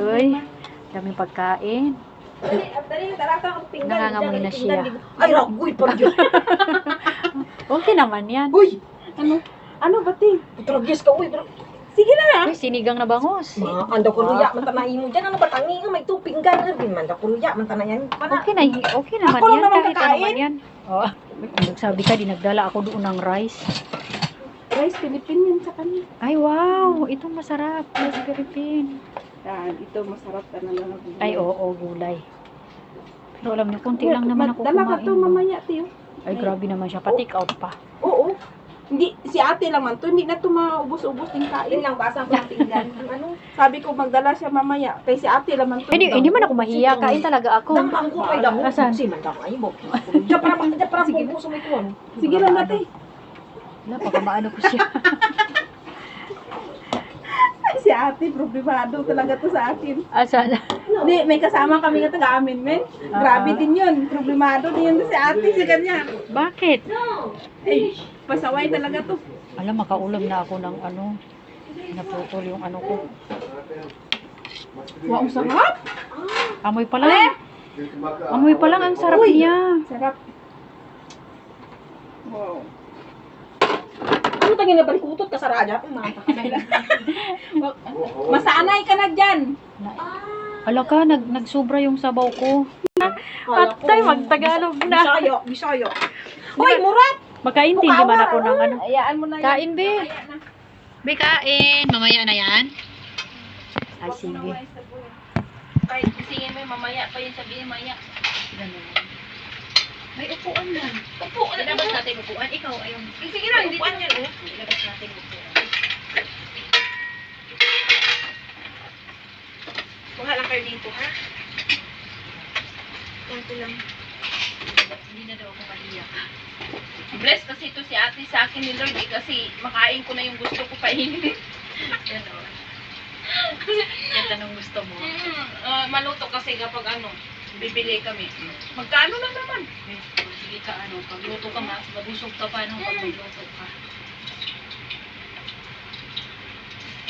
Uy, daming pagkain. Pinggan. Nangangamoy na siya. Ay, ragoy pa dyan. Okay naman yan. Uy! Ano? Ano ba, ti? Putragis ka, uy. Sige na na. Uy, sinigang na bangos. Ma, anda ko luya, man tanahin mo dyan. Ano ba, tangi nga, may tuping ka na din. Man, ko luya, man tanayan. Pana. Okay na, okay naman Ako yan. naman Kahit ano kakain. man yan. Oh. Nagsabi ka, dinagdala ako doon ng rice. Rice Philippine yan sa kanya. Ay, wow. Ito masarap. Rice Philippine. Yan, ito masarap ka na lang. Ay, oo, gulay. Pero alam niyo, konti lang naman ako Dala ka kumain. to mamaya, tiyo. Ay, grabe naman siya. Pa-take out pa. Oo. Hindi, si ate lang man to, hindi na to maubos-ubos Yun kain. lang, basa ko ng pinggan. Ang ano? Sabi ko magdala siya mamaya. Kay si ate lang man to. Hindi, hindi man ako mahiya. Kain talaga ako. Damang ko kay damo. Asan? Si man damay mo. Diyan para, diyan para pupuso may kuwan. Sige lang ate. Wala, baka maano ko siya. Si ate, problemado talaga to sa akin. Asan? Hindi, may kasama kami nga taga-amin, men. Grabe Ah. din yun. Problemado din yun si ate, si kanya. Bakit? Ay, pasaway talaga to. Alam, makaulam na ako ng ano. Naputol yung ano ko. Wow, ang sarap. Amoy pa lang. Amoy pa lang, ang sarap niya. Sarap. Wow. Ano tangin na balikutot ka sa radya? Masanay ka na dyan. Ala ka, nag, nagsobra yung sabaw ko. Patay, magtagalog na. Bisayo, bisayo. Hoy, murat! Magkaintindi man ako ng ano. Hayaan mo na yan. Kain, be. Be, kain. Mamaya na yan. Ay, sige. Kahit isingin mo yung mamaya pa yun sabihin maya. May upuan lang. Upo, ano Ilabas natin upuan. Ikaw, ayun. Sige lang, dito yan. oh. Ilabas natin upuan. Kuha lang kayo dito, ha? Kunti lang. Hindi na daw ako mahiya. Bless kasi ito si ate sa akin ni Lord eh, kasi makain ko na yung gusto ko painin. Ganon. Yan tanong gusto mo. Mm, ah, maluto kasi kapag ano, bibili kami. Magkano lang naman? Eh, Sige ka, ano, pagluto ka mas, mabusog ka pa nung pag magluto ka.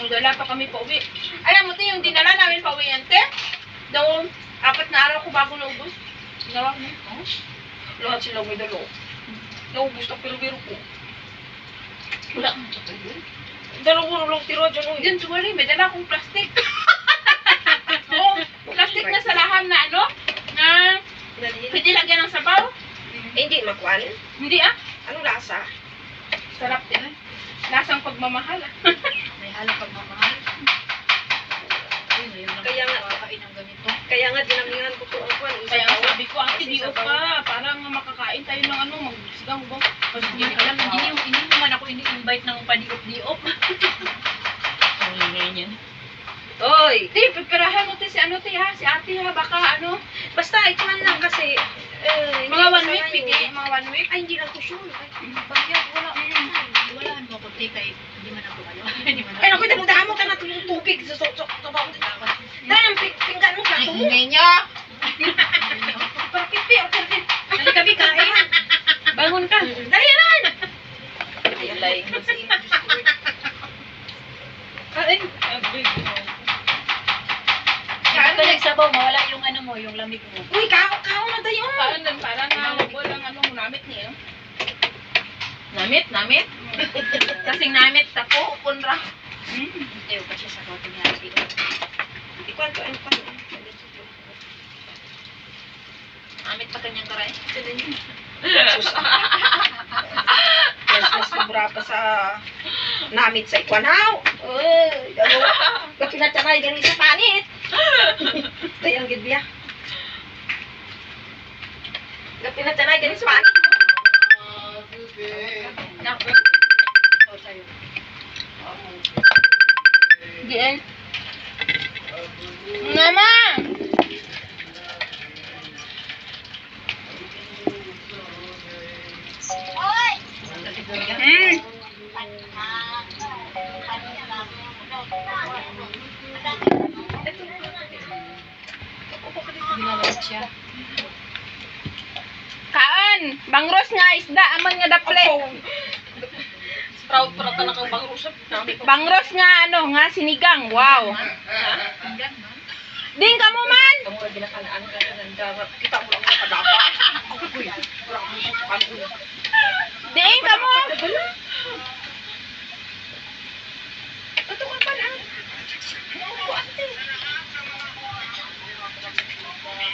Magdala pa kami pa uwi. Alam mo, te, yung dinala namin pa uwi yan, te. Daw, apat na araw ko bago naubos. Ginawa mo. Oh? Lahat sila may dalo. Naubos na pero-pero ko. Wala kang sakal yun. Dalawa ko lang tiro dyan. Oh. Diyan, tuwali, may dala akong plastic. Oo, plastic na sa lahan na ano, na pwede lagyan ng sabaw. Eh, hindi makuan. Hindi ah, Anong lasa? sarap din ah. Lasang pagmamahal ah. May halang pagmamahal. Ay, ngayon lang Kaya nga- makakain ng ganito. Kaya nga dinamihan ko to ang kuwan. Kaya ang sabi ko, ate, di pa. Parang makakain tayo ng ano, magsigang ba? Kasi hindi alam, hindi, yung- hindi naman ako ini-invite ng padiop-diop. Ang ingay niyan. Oy! Di, pipirahan mo te si ano te ha, si ate ha, baka ano, Basta, kasi. Eh, mga hindi one ko week, bigay, mga one week. Ay, hindi lang ko sure. Ay, bayad, wala. Walaan mo kunti kay hindi man ako ano. Hindi man Ay, naku, damo mo ka na yung tubig sa sok sok sa bawang dito. Dahil ang ping- pinggan mo mo. ingay niya. Para pipi, o pipi. Halika kami kain. Bangon ka. Dali yan! Ayun lang. Kain. Kapag ka nagsabaw, mawala yung ano mo, yung lamig mo. Uy, kao, kao na tayo. Kain din, parang nga, walang ano, namit niya. Namit, namit. Kasing namit ako, kunra. Hmm. Ayaw pa siya sa kote ni ate. Ikuan to, ang pan. Amit pa kanyang karay. Yes, yes, sobra pa sa namit sa ikuan. Haw! Uy, dalo. Kapinatsanay ganun sa panit. Ay, ang gidbiya. Kapinatsanay ganun sa panit. Diyan. Mama! Hmm. Siya. Kaan! Bangros nga isda, aman nga daple. Proud para ka na kang bangusap. Nami ko. Bangros nga ano, nga sinigang. Wow. Pinggan man. Ding ka mo man! Kamu lagi nakanaan ka na nanda. Kita mo lang nakadapa. Uy, grabe mo sa kanto. Ding ka mo! Ito ka pala.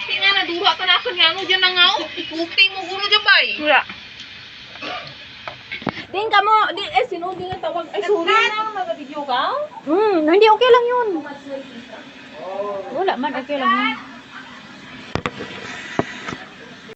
Tingnan na, duro ka na ako niya. Ano dyan na nga, oh. Kuping mo guro dyan ba eh. Wala. Ding ka mo! Di, eh, sino din ang tawag? Ay, sorry na. Mag-video ka? Hmm, hindi okay lang yun. Wala man, okay lang yun.